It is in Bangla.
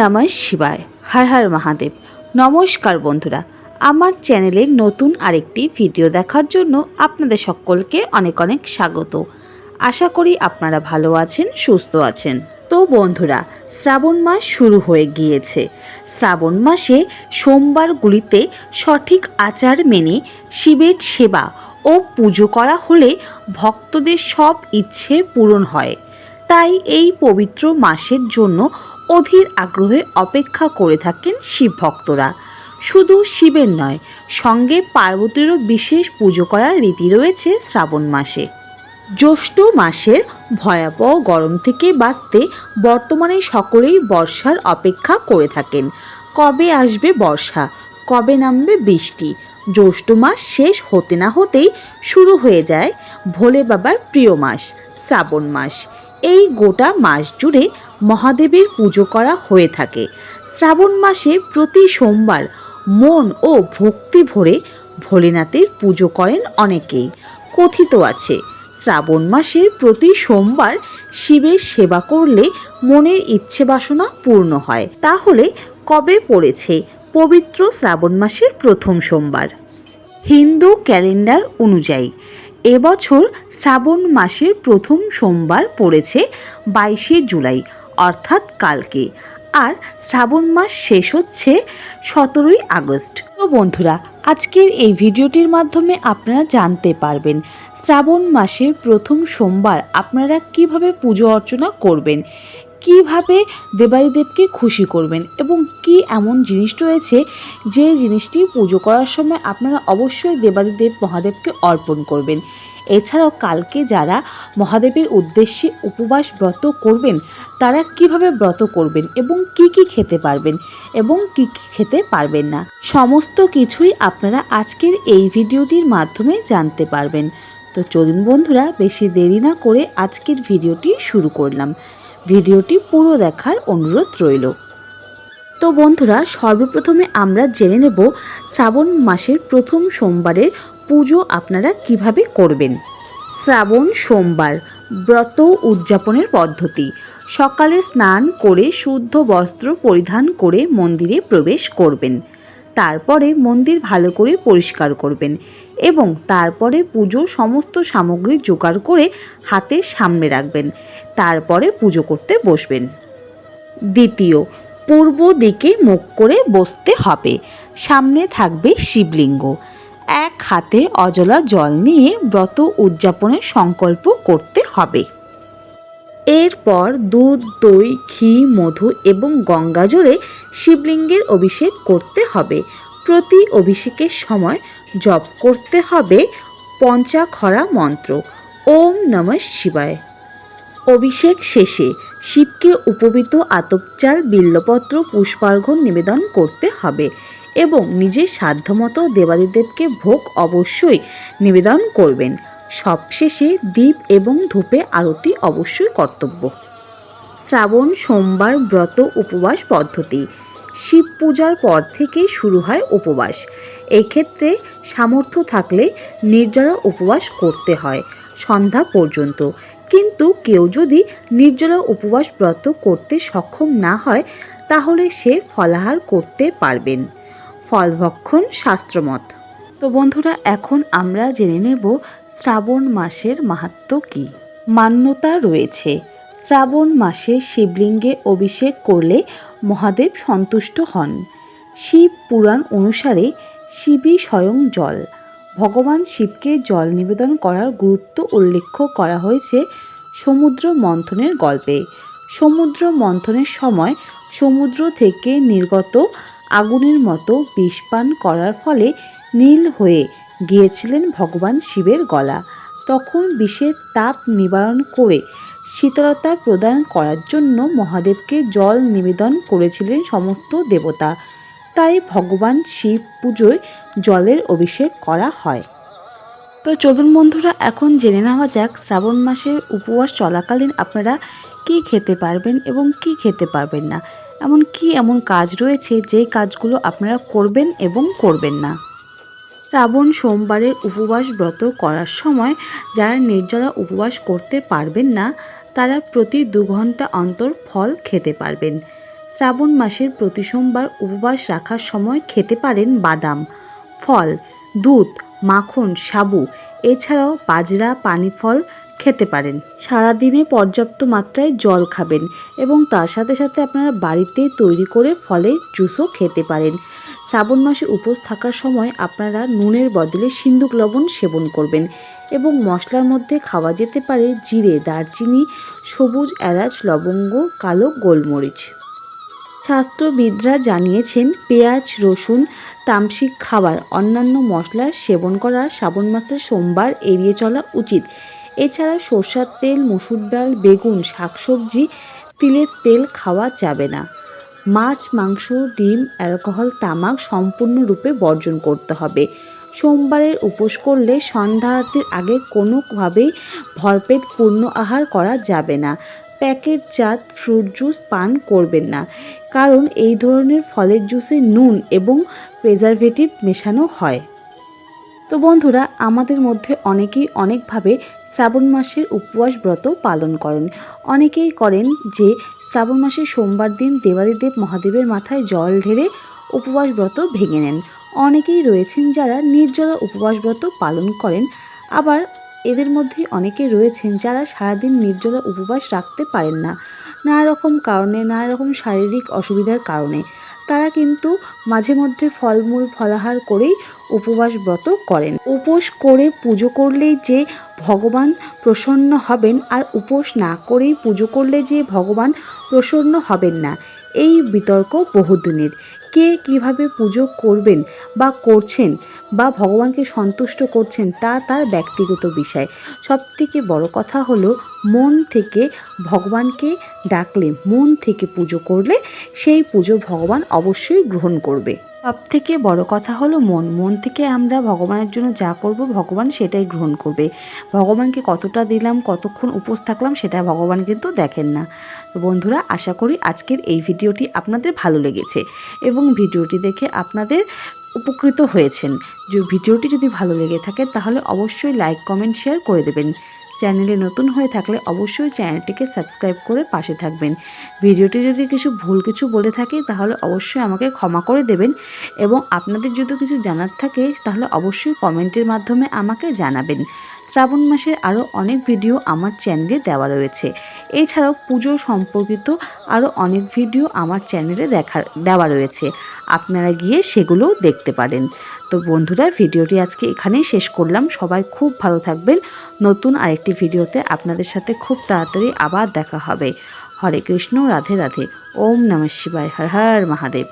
নমঃ শিবায়। হর হর মহাদেব। নমস্কার বন্ধুরা, আমার চ্যানেলে নতুন আরেকটি ভিডিও দেখার জন্য আপনাদের সকলকে অনেক অনেক স্বাগত। আশা করি আপনারা ভালো আছেন, সুস্থ আছেন। তো বন্ধুরা, শ্রাবণ মাস শুরু হয়ে গিয়েছে। শ্রাবণ মাসে সোমবারগুলিতে সঠিক আচার মেনে শিবের সেবা ও পুজো করা হলে ভক্তদের সব ইচ্ছে পূরণ হয়। তাই এই পবিত্র মাসের জন্য অধীর আগ্রহে অপেক্ষা করে থাকেন শিব ভক্তরা। শুধু শিবের নয়, সঙ্গে পার্বতীরও বিশেষ পুজো করার রীতি রয়েছে শ্রাবণ মাসে। জ্যৈষ্ঠ মাসের ভয়াবহ গরম থেকে বাঁচতে বর্তমানে সকলেই বর্ষার অপেক্ষা করে থাকেন। কবে আসবে বর্ষা? কবে নামবে বৃষ্টি? জ্যৈষ্ঠ মাস শেষ হতে না হতেই শুরু হয়ে যায় ভোলে বাবার প্রিয় মাস, শ্রাবণ মাস। এই গোটা মাস জুড়ে মহাদেবের পুজো করা হয়ে থাকে। শ্রাবণ মাসে প্রতি সোমবার মন ও ভক্তি ভরে ভোলেনাথের পুজো করেন অনেকেই। কথিত আছে, শ্রাবণ মাসের প্রতি সোমবার শিবের সেবা করলে মনের ইচ্ছে বাসনা পূর্ণ হয়। তাহলে কবে পড়েছে পবিত্র শ্রাবণ মাসের প্রথম সোমবার? হিন্দু ক্যালেন্ডার অনুযায়ী এবছর শ্রাবণ মাসের প্রথম সোমবার পড়েছে বাইশে জুলাই, অর্থাৎ কালকে। আর শ্রাবণ মাস শেষ হচ্ছে সতেরোই আগস্ট। তো বন্ধুরা, আজকের এই ভিডিওটির মাধ্যমে আপনারা জানতে পারবেন শ্রাবণ মাসের প্রথম সোমবার আপনারা কীভাবে পুজো অর্চনা করবেন কীভাবে দেবাদিদেবকে খুশি করবেন এবং কি এমন জিনিস রয়েছে যে জিনিসটি পুজো করার সময় আপনারা অবশ্যই দেবাদিদেব মহাদেবকে অর্পণ করবেন। এছাড়াও কালকে যারা মহাদেবের উদ্দেশ্যে উপবাস ব্রত করবেন, তারা কীভাবে ব্রত করবেন এবং কি কি খেতে পারবেন এবং কি কি খেতে পারবেন না, সমস্ত কিছুই আপনারা আজকের এই ভিডিওটির মাধ্যমে জানতে পারবেন। তো চলুন বন্ধুরা, বেশি দেরি না করে আজকের ভিডিওটি শুরু করলাম। ভিডিওটি পুরো দেখার অনুরোধ রইল। তো বন্ধুরা, সর্বপ্রথমে আমরা জেনে নেব শ্রাবণ মাসের প্রথম সোমবারের পুজো আপনারা কীভাবে করবেন। শ্রাবণ সোমবার, ব্রত উদযাপনের পদ্ধতি। সকালে স্নান করে শুদ্ধ বস্ত্র পরিধান করে মন্দিরে প্রবেশ করবেন। তারপরে মন্দির ভালো করে পরিষ্কার করবেন এবং তারপরে পুজোর সমস্ত সামগ্রী জোগাড় করে হাতের সামনে রাখবেন। তারপরে পুজো করতে বসবেন। দ্বিতীয়, পূর্ব দিকে মুখ করে বসতে হবে। সামনে থাকবে শিবলিঙ্গ। এক হাতে অজলা জল নিয়ে ব্রত উদযাপনের সংকল্প করতে হবে। এরপর দুধ, দই, ঘি, মধু এবং গঙ্গা জলে শিবলিঙ্গের অভিষেক করতে হবে। প্রতি অভিষেকের সময় জপ করতে হবে পঞ্চাখরা মন্ত্র। ওম নমঃ শিবায়। অভিষেক শেষে শিবকে উপবিত আতপ চাল বিল্লপত্র পুষ্পার্ঘ্য নিবেদন করতে হবে এবং নিজের সাধ্যমতো দেবাদিদেবকে ভোগ অবশ্যই নিবেদন করবেন। সবশেষে দ্বীপ এবং ধূপে আরতি অবশ্যই কর্তব্য। শ্রাবণ, সোমবার ব্রত উপবাস পদ্ধতি। শিব পূজার পর থেকেই শুরু হয় উপবাস। এক্ষেত্রে সামর্থ্য থাকলে নির্জলা উপবাস করতে হয় সন্ধ্যা পর্যন্ত। কিন্তু কেউ যদি নির্জলা উপবাস ব্রত করতে সক্ষম না হয়, তাহলে সে ফলাহার করতে পারবেন। ফলভক্ষণ, শাস্ত্রমত। তো বন্ধুরা, এখন আমরা জেনে নেব শ্রাবণ মাসের মাহাত্ম কী? মান্যতা রয়েছে। শ্রাবণ মাসে শিবলিঙ্গে অভিষেক করলে মহাদেব সন্তুষ্ট হন। শিব পুরাণ অনুসারে শিবই স্বয়ং জল। ভগবান শিবকে জল নিবেদন করার গুরুত্ব উল্লেখ করা হয়েছে সমুদ্র মন্থনের গল্পে। সমুদ্র মন্থনের সময় সমুদ্র থেকে নির্গত আগুনের মতো বিষপান করার ফলে নীল হয়ে গিয়েছিলেন ভগবান শিবের গলা। তখন বিষের তাপ নিবারণ করে শীতলতা প্রদান করার জন্য মহাদেবকে জল নিবেদন করেছিলেন সমস্ত দেবতা। তাই ভগবান শিব পুজোয় জলের অভিষেক করা হয়। তো চলুন বন্ধুরা, এখন জেনে নেওয়া যাক শ্রাবণ মাসের উপবাস চলাকালীন আপনারা কি খেতে পারবেন এবং কি খেতে পারবেন না। এমন কি এমন কাজ রয়েছে যে কাজগুলো আপনারা করবেন এবং করবেন না। শ্রাবণ সোমবারের উপবাস ব্রত করার সময় যারা নির্জলা উপবাস করতে পারবেন না, তারা প্রতি দু ঘণ্টা অন্তর ফল খেতে পারবেন। শ্রাবণ মাসের প্রতি সোমবার উপবাস রাখার সময় খেতে পারেন বাদাম, ফল, দুধ, মাখন, সাবু, এছাড়াও বাজরা পানি ফল খেতে পারেন। সারাদিনে পর্যাপ্ত মাত্রায় জল খাবেন এবং তার সাথে সাথে আপনারা বাড়িতে তৈরি করে ফলের জুসও খেতে পারেন। শ্রাবণ মাসে উপোস থাকার সময় আপনারা নুনের বদলে সিন্দুক লবণ সেবন করবেন এবং মশলার মধ্যে খাওয়া যেতে পারে জিরে, দারচিনি, সবুজ এলাচ, লবঙ্গ, কালো গোলমরিচ। স্বাস্থ্যবিদরা জানিয়েছেন, পেঁয়াজ, রসুন, তামসিক খাবার, অন্যান্য মশলা সেবন করা শ্রাবণ মাসের সোমবার এড়িয়ে চলা উচিত। এছাড়া সর্ষার তেল, মসুর ডাল, বেগুন, শাকসবজি, তিলের তেল খাওয়া যাবে না। মাছ, মাংস, ডিম, অ্যালকোহল, তামাক সম্পূর্ণরূপে বর্জন করতে হবে। সোমবারের উপোস করলে সন্ধ্যা আরতির আগে কোনোভাবেই ভরপেট পূর্ণ আহার করা যাবে না। প্যাকেটজাত ফ্রুট জুস পান করবেন না। কারণ এই ধরনের ফলের জুসে নুন এবং প্রেজারভেটিভ মেশানো হয়। তো বন্ধুরা, আমাদের মধ্যে অনেকেই অনেকভাবে শ্রাবণ মাসের উপবাস ব্রত পালন করেন। অনেকেই করেন যে, শ্রাবণ মাসের সোমবার দিন দেবাদিদেব মহাদেবের মাথায় জল ঢেলে উপবাস ব্রত ভেঙে নেন। অনেকেই রয়েছেন যারা নির্জলা উপবাস ব্রত পালন করেন। আবার এদের মধ্যে অনেকে রয়েছেন যারা সারাদিন নির্জলা উপবাস রাখতে পারেন না। নানা রকম কারণে নানা রকম শারীরিক অসুবিধার কারণে। তারা কিন্তু মাঝে মধ্যে ফলমূল, ফলাহার করেই উপবাস ব্রত করেন। উপোস করে পুজো করলেই যে ভগবান প্রসন্ন হবেন আর উপোস না করেই পুজো করলে যে ভগবান প্রসন্ন হবেন না, এই বিতর্ক বহুদিনের। কে কীভাবে পুজো করবেন বা করছেন বা ভগবানকে সন্তুষ্ট করছেন তা তার ব্যক্তিগত বিষয়। সবথেকে বড় কথা হলো মন থেকে ভগবানকে ডাকলে, মন থেকে পুজো করলে সেই পুজো ভগবান অবশ্যই গ্রহণ করবে। সব থেকে বড় কথা হলো মন। মন থেকে আমরা ভগবানের জন্য যা করব, ভগবান সেটাই গ্রহণ করবে। ভগবানকে কতটা দিলাম, কতক্ষণ উপোস থাকলাম, সেটা ভগবান কিন্তু দেখেন না। তো বন্ধুরা, আশা করি আজকের এই ভিডিওটি আপনাদের ভালো লেগেছে এবং ভিডিওটি দেখে আপনাদের উপকৃত হয়েছেন। যে ভিডিওটি যদি ভালো লেগে থাকে, তাহলে অবশ্যই লাইক, কমেন্ট, শেয়ার করে দেবেন। চ্যানেলে নতুন হয়ে থাকলে অবশ্যই চ্যানেলটিকে সাবস্ক্রাইব করে পাশে থাকবেন। ভিডিওটি যদি কিছু ভুল কিছু বলে থাকে, তাহলে অবশ্যই আমাকে ক্ষমা করে দেবেন এবং আপনাদের যদি কিছু জানার থাকে, তাহলে অবশ্যই কমেন্টের মাধ্যমে আমাকে জানাবেন। শ্রাবণ মাসের আরও অনেক ভিডিও আমার চ্যানেলে দেওয়া রয়েছে। এছাড়াও পুজো সম্পর্কিত আরও অনেক ভিডিও আমার চ্যানেলে দেখা দেওয়া রয়েছে। আপনারা গিয়ে সেগুলোও দেখতে পারেন। তো বন্ধুরা, ভিডিওটি আজকে এখানেই শেষ করলাম। সবাই খুব ভালো থাকবেন। নতুন আরেকটি ভিডিওতে আপনাদের সাথে খুব তাড়াতাড়ি আবার দেখা হবে। হরে কৃষ্ণ, রাধে রাধে। ওম নমঃ শিবায়। হর হর মহাদেব।